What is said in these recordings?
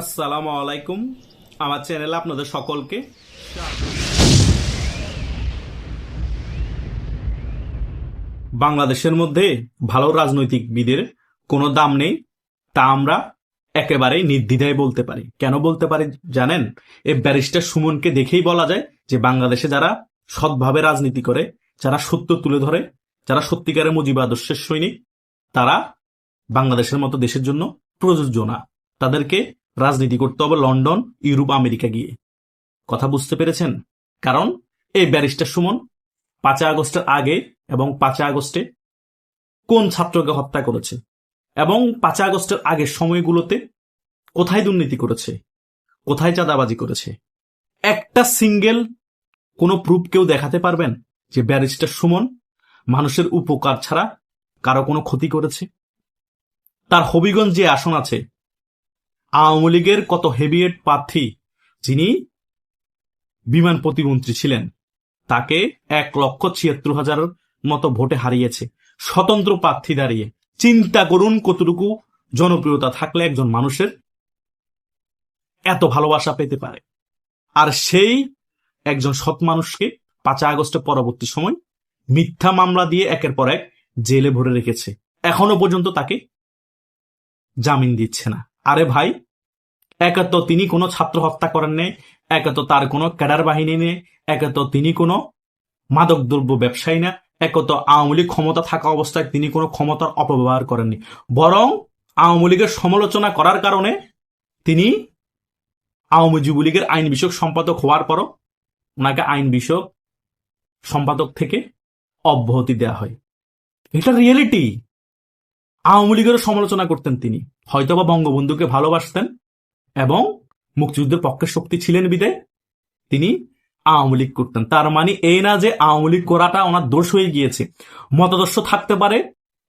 আসসালামু আলাইকুম, আমার চ্যানেলে আপনাদের সকলকে। বাংলাদেশের মধ্যে ভালো রাজনৈতিকবিদের কোনো দাম নেই, তা আমরা একেবারেই নির্দ্বিধায় বলতে পারি। কেন বলতে পারি জানেন? এই ব্যারিস্টার সুমনকে দেখেই বলা যায় যে বাংলাদেশে যারা সৎভাবে রাজনীতি করে, যারা সত্য তুলে ধরে, যারা সত্যিকারের মুজিব আদর্শের সৈনিক, তারা বাংলাদেশের মতো দেশের জন্য প্রযোজ্য না। তাদেরকে রাজনীতি করতে হবে লন্ডন, ইউরোপ, আমেরিকা গিয়ে। কথা বুঝতে পেরেছেন? কারণ এই ব্যারিস্টার সুমন পাঁচই আগস্টের আগে এবং পাঁচই আগস্টে কোন ছাত্রকে হত্যা করেছে এবং পাঁচই আগস্টের আগের সময়গুলোতে কোথায় দুর্নীতি করেছে, কোথায় চাঁদাবাজি করেছে? একটা সিঙ্গেল কোনো প্রুফ কেউ দেখাতে পারবেন যে ব্যারিস্টার সুমন মানুষের উপকার ছাড়া কারও কোনো ক্ষতি করেছে? তার হবিগঞ্জ যে আসন আছে আওয়ামী লীগের কত হেভিয়েট প্রার্থী যিনি বিমান প্রতিমন্ত্রী ছিলেন, তাকে এক লক্ষ ছিয়াত্তর হাজার মতো ভোটে হারিয়েছে। স্বতন্ত্র প্রার্থী দাঁড়িয়ে চিন্তা করুন কতটুকু জনপ্রিয়তা থাকলে একজন মানুষের এত ভালোবাসা পেতে পারে। আর সেই একজন সৎ মানুষকে পাঁচই আগস্টের পরবর্তী সময় মিথ্যা মামলা দিয়ে একের পর এক জেলে ভরে রেখেছে। এখনও পর্যন্ত তাকে জামিন দিচ্ছে না। আরে ভাই একে তো তিনি কোনো ছাত্র হত্যা করেন নাই একে তো তার কোনো ক্যাডার বাহিনী নেই একে তো তিনি কোনো মাদক দ্রব্য ব্যবসায়ী না একে তো আওয়ামী লীগ ক্ষমতা থাকা অবস্থায় তিনি কোনো ক্ষমতার অপব্যবহার করেননি বরং আওয়ামী লীগের সমালোচনা করার কারণে তিনি আওয়ামী যুবলীগের আইন বিষয়ক সম্পাদক হওয়ার পরও ওনাকে আইন বিষয়ক সম্পাদক থেকে অব্যাহতি দেওয়া হয়। এটা রিয়েলিটি আওয়ামী লীগেরও সমালোচনা করতেন তিনি। হয়তোবা বঙ্গবন্ধুকে ভালোবাসতেন এবং মুক্তিযুদ্ধের পক্ষে শক্তি ছিলেন বিদে তিনি আওয়ামী লীগ করতেন। তার মানে এই না যে আওয়ামী লীগ করাটা ওনার দোষ হয়ে গিয়েছে। মতাদর্শ থাকতে পারে,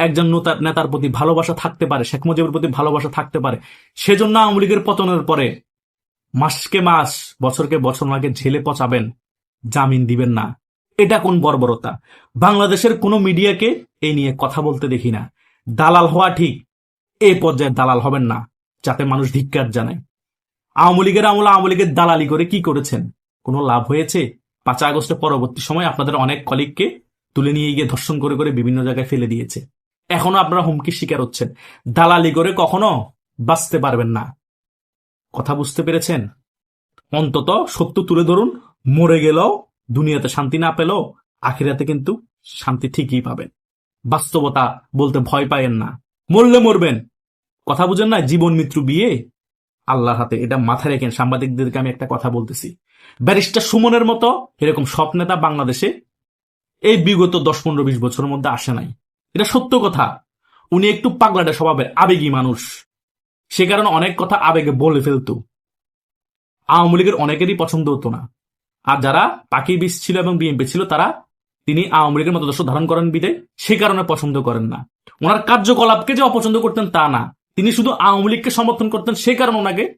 একজন নেতার প্রতি ভালোবাসা থাকতে পারে, শেখ মুজিবের প্রতি ভালোবাসা থাকতে পারে। সেজন্য আওয়ামী লীগের পতনের পরে মাসকে মাস, বছরকে বছর ওনাকে ঝেলে পচাবেন, জামিন দিবেন না। এটা কোন বর্বরতা? বাংলাদেশের কোনো মিডিয়াকে এই নিয়ে কথা বলতে দেখি না। দালাল হওয়া ঠিক এই পর্যায়ে দালাল হবেন না, যাতে মানুষ ধিক্কার জানায়। আওয়ামী লীগের আমলে আওয়ামী লীগের দালালি করে কি করেছেন? কোনো লাভ হয়েছে? পাঁচ আগস্টের পরবর্তী সময় আপনাদের অনেক কলিগকে তুলে নিয়ে গিয়ে ধর্ষণ করে করে বিভিন্ন জায়গায় ফেলে দিয়েছে। এখনও আপনারা হুমকির শিকার হচ্ছেন। দালালি করে কখনো বাঁচতে পারবেন না। কথা বুঝতে পেরেছেন? অন্তত সত্য তুলে ধরুন, মরে গেলেও দুনিয়াতে শান্তি না পেলেও আখিরাতে কিন্তু শান্তি ঠিকই পাবেন। বাস্তবতা বলতে ভয় পায়েন না। মরলে মরবেন। কথা বুঝেন না, জীবন মৃত্যু বিয়ে আল্লাহর হাতে। এটা মাথায় রেখেন, সাংবাদিকদেরকে আমি একটা কথা বলতেছি। ব্যারিস্টার সুমনের মতো এরকম সব নেতা বাংলাদেশে এই বিগত দশ, পনেরো, বিশ বছরের মধ্যে আসে নাই। এটা সত্য কথা। উনি একটু পাগলাটে স্বভাবের, আবেগী মানুষ। সে কারণে অনেক কথা আবেগে বলে ফেলতো। আওয়ামী লীগের অনেকেরই পছন্দ হতো না। আর যারা পাখি বিষ ছিল এবং বিএনপি ছিল, তারা তিনি আওয়ামী লীগের মতাদর্শ ধারণ করেন বিদে সে কারণে পছন্দ করেন না। ওনার কার্যকলাপকে যে অপছন্দ করতেন তা না। তিনি শুধু আওয়ামী লীগকে সমর্থন করতেন সে কারণে ওনাকে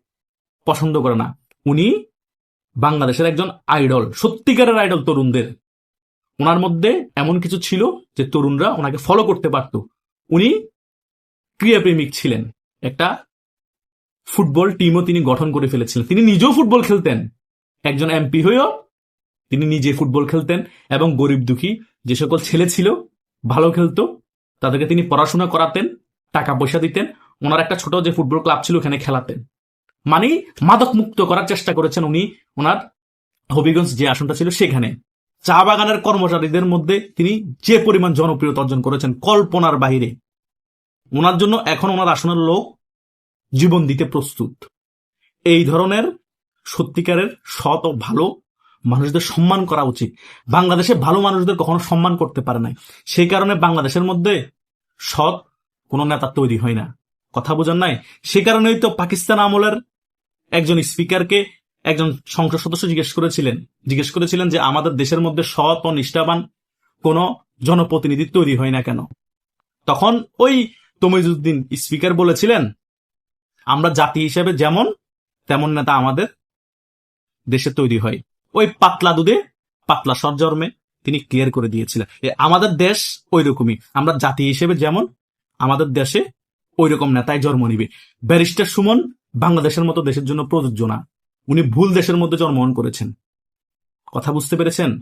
পছন্দ করে না। উনি বাংলাদেশের একজন আইডল, সত্যিকারের আইডল তরুণদের। ওনার মধ্যে এমন কিছু ছিল যে তরুণরা ওনাকে ফলো করতে পারত। উনি ক্রীড়াপ্রেমিক ছিলেন। একটা ফুটবল টিমও তিনি গঠন করে ফেলেছিলেন। তিনি নিজেও ফুটবল খেলতেন। একজন এমপি হয়েও তিনি নিজে ফুটবল খেলতেন এবং গরিব দুঃখী যে সকল ছেলে ছিল, ভালো খেলতো, তাদেরকে তিনি পড়াশোনা করাতেন, টাকা পয়সা দিতেন ওনার একটা ছোট যে ফুটবল ক্লাব ছিল ওখানে খেলাতেন। মানে মাদক মুক্ত করার চেষ্টা করেছেন উনি, ওনার হবিগঞ্জ যে আসনটা ছিল সেখানে। চা বাগানের কর্মচারীদের মধ্যে তিনি যে পরিমাণ জনপ্রিয়তা অর্জন করেছেন কল্পনার বাহিরে। ওনার জন্য এখন ওনার আসনের লোক জীবন দিতে প্রস্তুত। এই ধরনের সত্যিকারের সৎ ও ভালো মানুষদের সম্মান করা উচিত। বাংলাদেশে ভালো মানুষদের কখনো সম্মান করতে পারে নাই। সেই কারণে বাংলাদেশের মধ্যে সৎ কোনো নেতা তৈরি হয় না। কথা বোঝার নাই। সে কারণেই তো পাকিস্তান আমলের একজন স্পিকারকে একজন সংসদ সদস্য জিজ্ঞেস করেছিলেন। জিজ্ঞেস করেছিলেন যে আমাদের দেশের মধ্যে সৎ ও নিষ্ঠাবান কোন জনপ্রতিনিধি তৈরি হয় না কেন। তখন ওই তমিজুদ্দিন স্পিকার বলেছিলেন, আমরা জাতি হিসেবে যেমন, তেমন নেতা আমাদের দেশে তৈরি হয়। ওই পাতলা দুধে, পাতলা সর জন্মে তিনি ক্লিয়ার করে দিয়েছিলেন আমাদের দেশ ওই রকমই আমরা জাতি হিসেবে যেমন, আমাদের দেশে ওই রকম নেতাই জন্ম নিবে। ব্যারিস্টার সুমন বাংলাদেশের মতো দেশের জন্য প্রযোজ্য না। উনি ভুল দেশের মধ্যে জন্মগ্রহণ করেছেন। কথা বুঝতে পেরেছেন?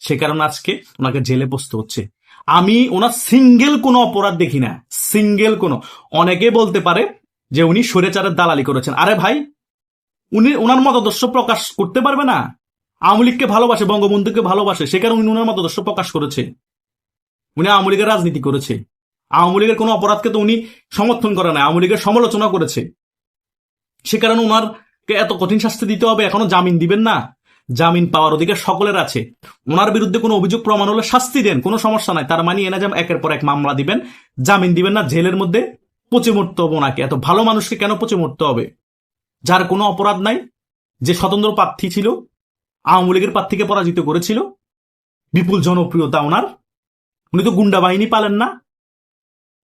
সে কারণে আজকে ওনাকে জেলে বসতে হচ্ছে। আমি ওনার সিঙ্গেল কোনো অপরাধ দেখি না। সিঙ্গেল কোনো। অনেকে বলতে পারে যে উনি স্বৈরাচারের দালালি করেছেন। আরে ভাই, উনি ওনার মতাদর্শ প্রকাশ করতে পারবে না। আওয়ামী লীগকে ভালোবাসে, বঙ্গবন্ধুকে ভালোবাসে, সে কারণে উনি ওনার মতাদর্শ প্রকাশ করেছে। উনি আওয়ামী লীগের রাজনীতি করেছে। আওয়ামী লীগের কোনো অপরাধকে তো উনি সমর্থন করে না আওয়ামী লীগের সমালোচনা করেছে। সে কারণে ওনারকে এত কঠিন শাস্তি দিতে হবে, এখনও জামিন দিবেন না। জামিন পাওয়ার অধিকার সকলের আছে। ওনার বিরুদ্ধে কোনো অভিযোগ প্রমাণ হলে শাস্তি দেন, কোনো সমস্যা নাই। তার মানে এনে যেমন একের পর এক মামলা দিবেন, জামিন দিবেন না, জেলের মধ্যে পচে মরতে হবে ওনাকে। এত ভালো মানুষকে কেন পচে মরতে হবে? যার কোনো অপরাধ নাই, যে স্বতন্ত্র প্রার্থী ছিল, আওয়ামী লীগের প্রার্থীকে পরাজিত করেছিল, বিপুল জনপ্রিয়তা ওনার। উনি তো গুন্ডা বাহিনী পালেন না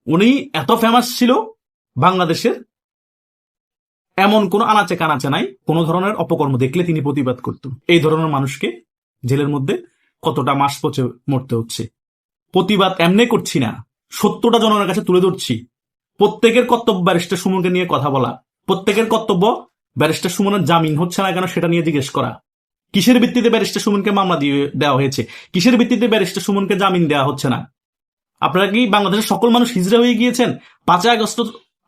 উনি এত ফেমাস ছিল বাংলাদেশের, এমন কোন আনাচে কানাচে নাই, কোন ধরনের অপকর্ম দেখলে তিনি প্রতিবাদ করতেন। এই ধরনের মানুষকে জেলের মধ্যে কতটা মাস পচে মরতে হচ্ছে। প্রতিবাদ এমনি করছি না, সত্যটা জনগণের কাছে তুলে ধরছি। প্রত্যেকের কর্তব্য ব্যারিস্টার সুমনকে নিয়ে কথা বলা। প্রত্যেকের কর্তব্য ব্যারিস্টার সুমনের জামিন হচ্ছে না কেন সেটা নিয়ে জিজ্ঞেস করা। কিসের ভিত্তিতে ব্যারিস্টার সুমনকে মামলা দিয়ে দেওয়া হয়েছে? কিসের ভিত্তিতে ব্যারিস্টার সুমনকে জামিন দেওয়া হচ্ছে না? আপনারা কি বাংলাদেশের সকল মানুষ হিজড়া হয়ে গিয়েছেন? পাঁচই আগস্ট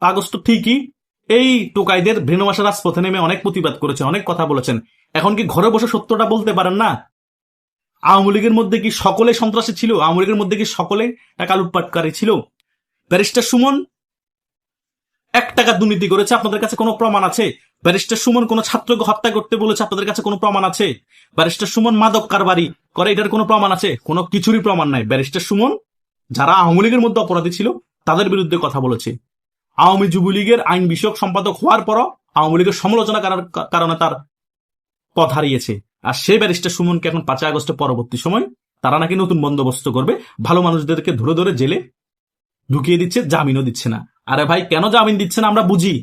আগস্ট ঠিকই। এই টোকাইদের ভ্রেনবাসা রাজপথে নেমে অনেক প্রতিবাদ করেছেন, অনেক কথা বলেছেন। এখন কি ঘরে বসে সত্যটা বলতে পারেন না? আওয়ামী লীগের মধ্যে কি সকলে সন্ত্রাসী ছিল? আওয়ামী লীগের মধ্যে কি সকলে টাকা লুটপাটকারী ছিল? ব্যারিস্টার সুমন এক টাকা দুর্নীতি করেছে, আপনাদের কাছে কোনো প্রমাণ আছে? ব্যারিস্টার সুমন কোনো ছাত্রকে হত্যা করতে বলেছে, আপনাদের কাছে কোনো প্রমাণ আছে? ব্যারিস্টার সুমন মাদক কারবারি করে, এটার কোনো প্রমাণ আছে? কোনো কিছুরই প্রমাণ নাই। ব্যারিস্টার সুমন যারা আওয়ামী লীগের মধ্যে অপরাধী ছিল, তাদের বিরুদ্ধে কথা বলেছে। আওয়ামী যুবলীগের আইন বিষয়ক সম্পাদক হওয়ার পরও আওয়ামী লীগের সমালোচনা করার কারণে তার পথ হারিয়েছে। আর সেই ব্যারিস্টার সুমনকে এখন পাঁচই আগস্টের পরবর্তী সময় তারা নাকি নতুন বন্দোবস্ত করবে, ভালো মানুষদেরকে ধরে ধরে জেলে ঢুকিয়ে দিচ্ছে, জামিনও দিচ্ছে না। আরে ভাই, কেন জামিন দিচ্ছে না আমরা বুঝি?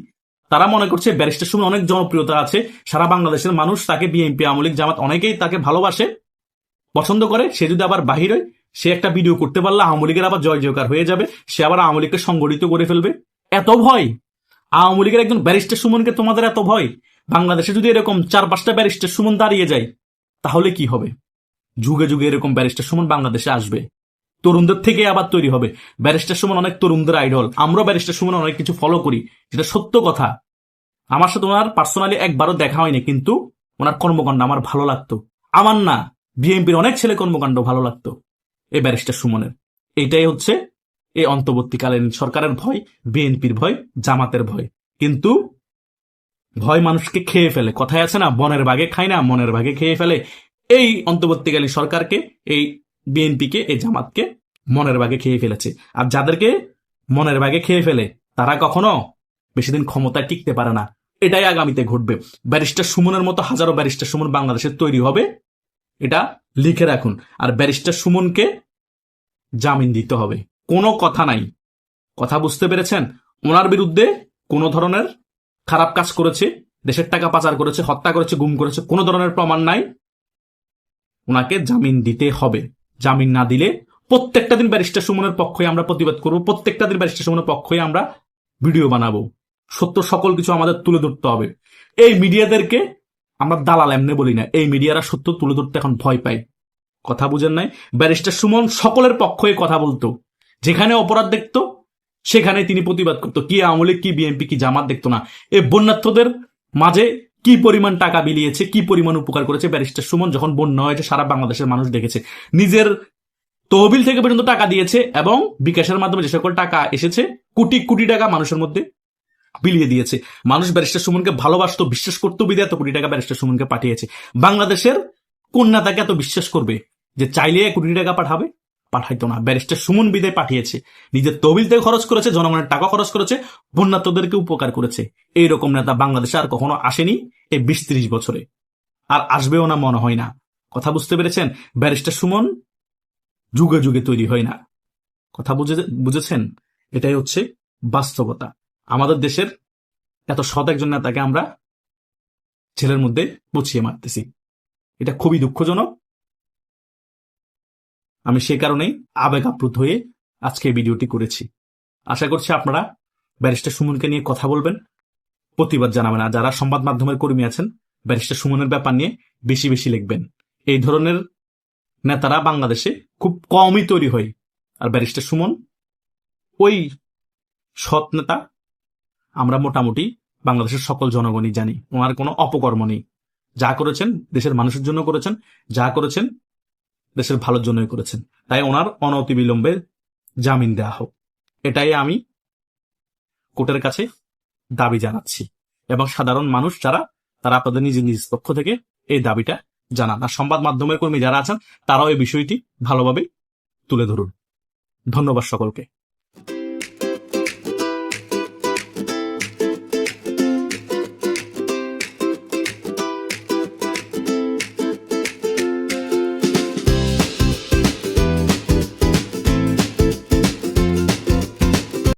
তারা মনে করছে ব্যারিস্টার সুমন অনেক জনপ্রিয়তা আছে, সারা বাংলাদেশের মানুষ তাকে বিএনপি, আওয়ামী লীগ জামাত অনেকেই তাকে ভালোবাসে, পছন্দ করে, সে যদি আবার বাহির হয় সে একটা ভিডিও করতে পারলে আওয়ামী লীগের আবার জয় জয়কার হয়ে যাবে, সে আবার আওয়ামী লীগকে সংগঠিত করে ফেলবে। এত ভয়! আওয়ামী লীগের একজন ব্যারিস্টার সুমনকে তোমাদের এত ভয়? বাংলাদেশে যদি এরকম চার পাঁচটা ব্যারিস্টার সুমন দাঁড়িয়ে যায়, তাহলে কি হবে? যুগে যুগে এরকম ব্যারিস্টার সুমন বাংলাদেশে আসবে। তরুণদের থেকে আবার তৈরি হবে। ব্যারিস্টার সুমন অনেক তরুণদের আইডল আমরাও ব্যারিস্টার সুমন অনেক কিছু ফলো করি, যেটা সত্য কথা। আমার সাথে ওনার পার্সোনালি একবারও দেখা হয়নি, কিন্তু ওনার কর্মকাণ্ড আমার ভালো লাগতো। আমার না বিএনপির অনেক ছেলে কর্মকাণ্ড ভালো লাগতো। এই ব্যারিস্টার সুমনের। এইটাই হচ্ছে এই অন্তর্বর্তীকালীন সরকারের ভয়, বিএনপির ভয়, জামাতের ভয়। কিন্তু ভয় মানুষকে খেয়ে ফেলে। কথায় আছে না, বনের বাগে খায় না, মনের বাগে খেয়ে ফেলে। এই অন্তর্বর্তীকালীন সরকারকে, এই বিএনপিকে, এই জামাতকে মনের বাগে খেয়ে ফেলেছে। আর যাদেরকে মনের বাগে খেয়ে ফেলে, তারা কখনো বেশি দিন ক্ষমতায় টিকতে পারে না। এটাই আগামীতে ঘটবে। ব্যারিস্টার সুমনের মতো হাজারো ব্যারিস্টার সুমন বাংলাদেশে তৈরি হবে। এটা লিখে রাখুন। আর ব্যারিস্টার সুমনকে জামিন দিতে হবে। কোনো কথা নাই। কথা বুঝতে পেরেছেন? ওনার বিরুদ্ধে কোনো ধরনের খারাপ কাজ করেছে, দেশের টাকা পাচার করেছে, হত্যা করেছে, গুম করেছে, কোনো ধরনের প্রমাণ নাই। ওনাকে জামিন দিতে হবে। জামিন না দিলে প্রত্যেকটা দিন ব্যারিস্টার সুমনের পক্ষে আমরা প্রতিবাদ করব, প্রত্যেকটা দিন ব্যারিস্টার সুমনের পক্ষে আমরা ভিডিও বানাবো। সত্য সকল কিছু আমাদের তুলে ধরতে হবে। এই মিডিয়াদেরকে আমরা দালাল এমনি বলি না। এই মিডিয়ারা সত্য তুলে ধরতে এখন ভয় পায়। কথা বুঝেন নাই? ব্যারিস্টার সুমন সকলের পক্ষে কথা বলতো। যেখানে অপরাধ দেখতো সেখানে তিনি প্রতিবাদ করতো। কি আওয়ামী লীগ, কি বিএনপি, কি জামাত দেখতো না। এই বন্যার্থদের মাঝে কি পরিমাণ টাকা বিলিয়েছে, কি পরিমাণ উপকার করেছে ব্যারিস্টার সুমন যখন বন্যা হয়েছে, সারা বাংলাদেশের মানুষ দেখেছে। নিজের তহবিল থেকে পর্যন্ত টাকা দিয়েছে এবং বিকাশের মাধ্যমে যে সকল টাকা এসেছে, কোটি কোটি টাকা মানুষের মধ্যে বিলিয়ে দিয়েছে। মানুষ ব্যারিস্টার সুমনকে ভালোবাসতো, বিশ্বাস করতো বিদে এত কোটি টাকা ব্যারিস্টার সুমনকে পাঠিয়েছে। বাংলাদেশের কন্যা তাকে এত বিশ্বাস করবে যে চাইলে কোটি টাকা পাঠাবে? পাঠাইতো না। ব্যারিস্টার সুমন বিদায় পাঠিয়েছে। নিজের তহবিল থেকে খরচ করেছে, জনগণের টাকা খরচ করেছে, বন্যাত্মদেরকে উপকার করেছে। এইরকম নেতা বাংলাদেশে আর কখনো আসেনি এই বিশ ত্রিশ বছরে। আর আসবেও না মনে হয় না। কথা বুঝতে পেরেছেন? ব্যারিস্টার সুমন যুগে যুগে তৈরি হয় না। কথা বুঝে বুঝেছেন? এটাই হচ্ছে বাস্তবতা। আমাদের দেশের এত সৎ একজন নেতাকে আমরা ছেলের মধ্যে পচিয়ে মারতেছি। এটা খুবই দুঃখজনক। আমি সে কারণেই আবেগ আপ্লুত হয়ে আজকে এই ভিডিওটি করেছি। আশা করছি আপনারা ব্যারিস্টার সুমনকে নিয়ে কথা বলবেন, প্রতিবাদ জানাবেন, আর যারা সংবাদ মাধ্যমের কর্মী আছেন, ব্যারিস্টার সুমনের ব্যাপার নিয়ে বেশি বেশি লিখবেন। এই ধরনের নেতারা বাংলাদেশে খুব কমই তৈরি হয়। আর ব্যারিস্টার সুমন ওই সৎ নেতা আমরা মোটামুটি বাংলাদেশের সকল জনগণই জানি। ওনার কোনো অপকর্ম নেই। যা করেছেন দেশের মানুষের জন্য করেছেন, যা করেছেন দেশের ভালোর জন্যই করেছেন। তাই ওনার অনতিবিলম্বে জামিন দেওয়া হোক। এটাই আমি কোর্টের কাছে দাবি জানাচ্ছি। এবং সাধারণ মানুষ যারা, তারা আপনাদের নিজ নিজ পক্ষ থেকে এই দাবিটা জানান। আর সংবাদ মাধ্যমের কর্মী যারা আছেন, তারাও এই বিষয়টি ভালোভাবে তুলে ধরুন। ধন্যবাদ সকলকে।